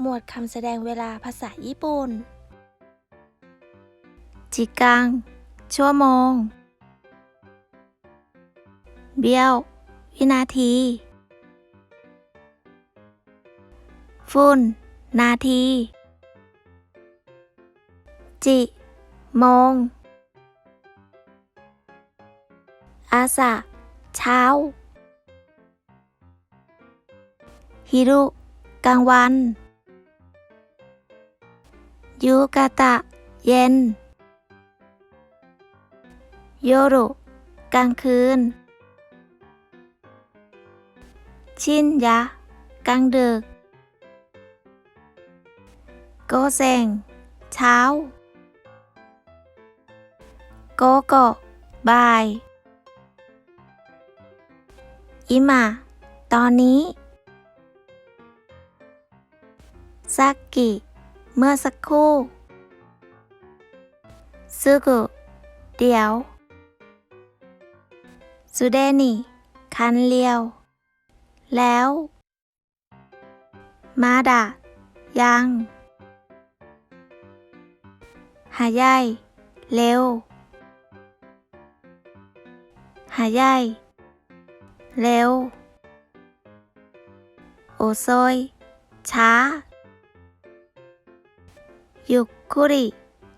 หมวดคำแสดงเวลาภาษาญี่ปุ่น จิกัง ชั่วโมง เบี้ยว วินาทีฝุ่นนาที จิ โมง อาสะ เช้า ฮิรุ กลางวัน ยูกาตะ เย็น โยรุกลางคืน ชินยะ กลางดึก โกเซง เช้า โกโกบ่าย อิมะตอนนี้ ซักกิ เมื่อสักครู่ซึกุเดี๋ยวสุเดนิคันเลียว แล้วมาดะยังหายายเร็วหายายเร็ว โอโซยช้า ยุกคุริ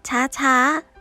ช้าช้าๆ